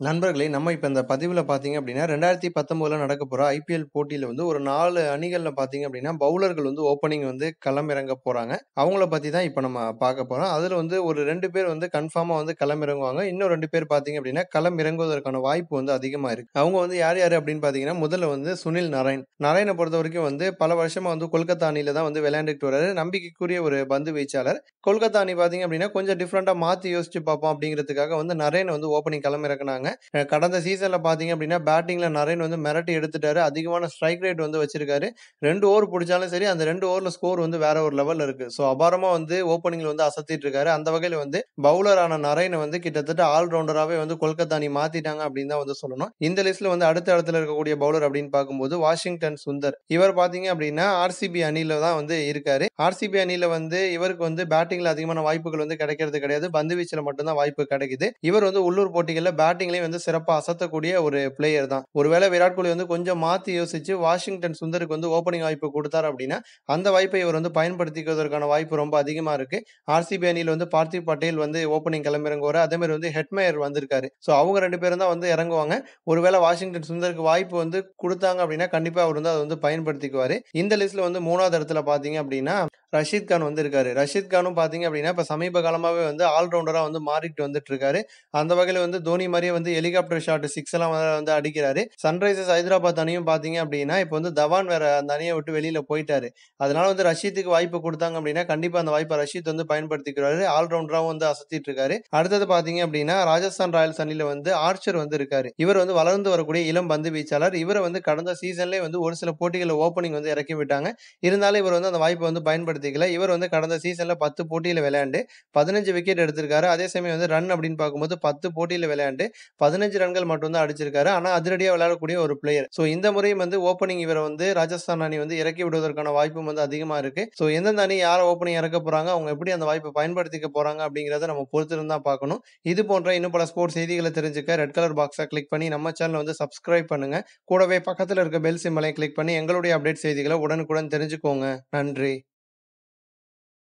நண்பர்களே, நம்ம இப்போ இந்த பதிவில் பார்த்தீங்க அப்டின்னா, 2019ல நடக்க போகிற ஐபிஎல் போட்டியில் வந்து ஒரு நாலு அணிகளில் பார்த்தீங்க அப்படின்னா பவுலர்கள் வந்து ஓப்பனிங் வந்து களமிறங்க போகிறாங்க அவங்கள பற்றி தான் இப்போ நம்ம பார்க்க போகிறோம் அதில் வந்து ஒரு ரெண்டு பேர் வந்து கன்ஃபார்மாக வந்து களமிறங்குவாங்க. இன்னும் ரெண்டு பேர் பார்த்தீங்க அப்படின்னா களம் இறங்குவதற்கான வாய்ப்பு வந்து அதிகமாக இருக்குது அவங்க வந்து யார் யார் அப்படின்னு பார்த்தீங்கன்னா, முதல்ல வந்து சுனில் நாராயண் நாராயணை பொறுத்த வரைக்கும் வந்து பல வருஷமாக வந்து கொல்கத்தா அணியில தான் வந்து விளையாண்டுட்டு வர்றாரு நம்பிக்கைக்குரிய ஒரு பந்து வீச்சாளர். கொல்கத்தா அணி பார்த்தீங்க அப்படின்னா கொஞ்சம் டிஃப்ரெண்ட்டாக மாற்றி யோசிச்சு பார்ப்போம் அப்படிங்கிறதுக்காக வந்து நரேன வந்து ஓப்பனிங் களமிறக்குனாங்க. அ கடந்த சீசன்ல பார்த்தீங்க அப்படின்னா பேட்டிங்ல நரேன் வந்து மிரட்டி எடுத்துட்டாரு. அதிகமான ஸ்ட்ரைக் ரேட் வந்து வச்சிருக்காரு. ரெண்டு ஓவர் பிடிச்சாலும் சரி, அந்த ரெண்டு ஓவர்ல ஸ்கோர் வந்து வேற ஒரு லெவல்ல இருக்கு. ஸோ அபாரமா வந்து ஓப்பனிங்ல வந்து அசத்திட்டு இருக்காரு. அந்த வகையில வந்து பவுலரான நரேனை வந்து கிட்டத்தட்ட ஆல்ரவுண்டராகவே வந்து கொல்கத்தா அணி மாத்திட்டாங்க அப்படின்னு தான் வந்து சொல்லணும். இந்த லிஸ்ட்ல வந்து அடுத்த இடத்துல இருக்கக்கூடிய பவுலர் அப்படின்னு பார்க்கும்போது வாஷிங்டன் சுந்தர். இவர் பார்த்தீங்க அப்படின்னா ஆர்சிபி அணியில தான் வந்து இருக்காரு. ஆர்சிபி அணியில வந்து இவருக்கு வந்து பேட்டிங்ல அதிகமான வாய்ப்புகள் வந்து கிடைக்கிறது கிடையாது. பந்து வீச்சுல மட்டும்தான் வாய்ப்பு கிடைக்குது. இவர் வந்து உள்ளூர் போட்டிகள்ல பேட்டிங்லயும் வந்து சிறப்பாக அசத்தக்கூடிய ஒரு பிளேயர் தான். ஒருவேளை விராட் கோலி வந்து கொஞ்சம் மாத்தி யோசிச்சு வாஷிங்டன் சுந்தருக்கு வந்து ஓப்பனிங் வாய்ப்பு கொடுத்தார் அப்படின்னா அந்த வாய்ப்பை இவர் வந்து பயன்படுத்திக்குவதற்கான வாய்ப்பு ரொம்ப அதிகமா இருக்கு. ஆர்சிபி அணியில் வந்து பார்த்திவ் பட்டேல் வந்து ஓப்பனிங் கிளம்பிறங்குவார் அதே வந்து ஹெட்மேயர் வந்திருக்காரு. ஸோ அவங்க ரெண்டு பேரும் தான் வந்து இறங்குவாங்க. ஒருவேளை வாஷிங்டன் சுந்தருக்கு வாய்ப்பு வந்து கொடுத்தாங்க அப்படின்னா கண்டிப்பா அவர் வந்து அதை வந்து பயன்படுத்திக்குவாரு. இந்த லிஸ்ட்ல வந்து மூணாவது இடத்துல பார்த்தீங்க அப்படின்னா ரஷீத் கான் வந்து இருக்காரு. ரஷீத் கானும் பார்த்தீங்க அப்படின்னா இப்ப சமீப காலமாகவே வந்து ஆல்ரவுண்டராக வந்து மாறிட்டு வந்துட்டு இருக்காரு. அந்த வகையில் வந்து தோனி மாதிரியே வந்து ஹெலிகாப்டர் ஷாட் சிக்ஸ் எல்லாம் வந்து அடிக்கிறாரு. சன்ரைசர்ஸ் ஹைதராபாத் அணியும் பார்த்தீங்க அப்படின்னா இப்போ வந்து தவான் வேற அந்த அணியை விட்டு வெளியில போயிட்டாரு. அதனால வந்து ரஷீத்துக்கு வாய்ப்பு கொடுத்தாங்க அப்படின்னா கண்டிப்பா அந்த வாய்ப்பை ரஷீத் வந்து பயன்படுத்திக்கிறாரு. ஆல்ரவுண்டராகவும் வந்து அசத்திட்டு இருக்காரு. அடுத்தது பார்த்தீங்க அப்படின்னா ராஜஸ்தான் ராயல்ஸ் அணியில வந்து ஆர்ச்சர் வந்து இருக்காரு. இவர் வந்து வளர்ந்து வரக்கூடிய இளம் பந்து வீச்சாளர். இவரை வந்து கடந்த சீசன்லயே வந்து ஒரு சில போட்டிகளில் ஓப்பனிங் வந்து இறக்கி விட்டாங்க. இருந்தாலும் இவர் வந்து அந்த வாய்ப்பை வந்து பயன்படுத்திக்கல. இவர் வந்து கடந்த சீசன்ல 10 போட்டியில விளையாண்டு 15 விக்கெட் எடுத்திருக்காரு. அதே சமயம் வந்து ரன் அப்படின்னு பார்க்கும்போது 10 போட்டியில விளையாண்டு 15 ரன்கள் மட்டும் தான் அடிச்சிருக்காரு. ஆனால் அதிரடியாக விளையாடக்கூடிய ஒரு பிளேயர். ஸோ இந்த முறையும் வந்து ஓப்பனிங் இவரை வந்து ராஜஸ்தான் அணி வந்து இறக்கி விடுவதற்கான வாய்ப்பும் வந்து அதிகமாக இருக்கு. ஸோ எந்தெந்த அணி யாரை ஓப்பனிங் இறக்க போறாங்க, அவங்க எப்படி அந்த வாய்ப்பை பயன்படுத்திக்க போறாங்க அப்படிங்கிறத நம்ம பொறுத்திருந்தா பார்க்கணும். இது போன்ற இன்னும் பல ஸ்போர்ட்ஸ் செய்திகளை தெரிஞ்சுக்க ரெட் கலர் பாக்ஸை கிளிக் பண்ணி நம்ம சேனலை வந்து சப்ஸ்கிரைப் பண்ணுங்க. கூடவே பக்கத்தில் இருக்க பெல் சிம்பலையும் கிளிக் பண்ணி எங்களுடைய அப்டேட் செய்திகளை உடனுக்குடன் தெரிஞ்சுக்கோங்க. நன்றி.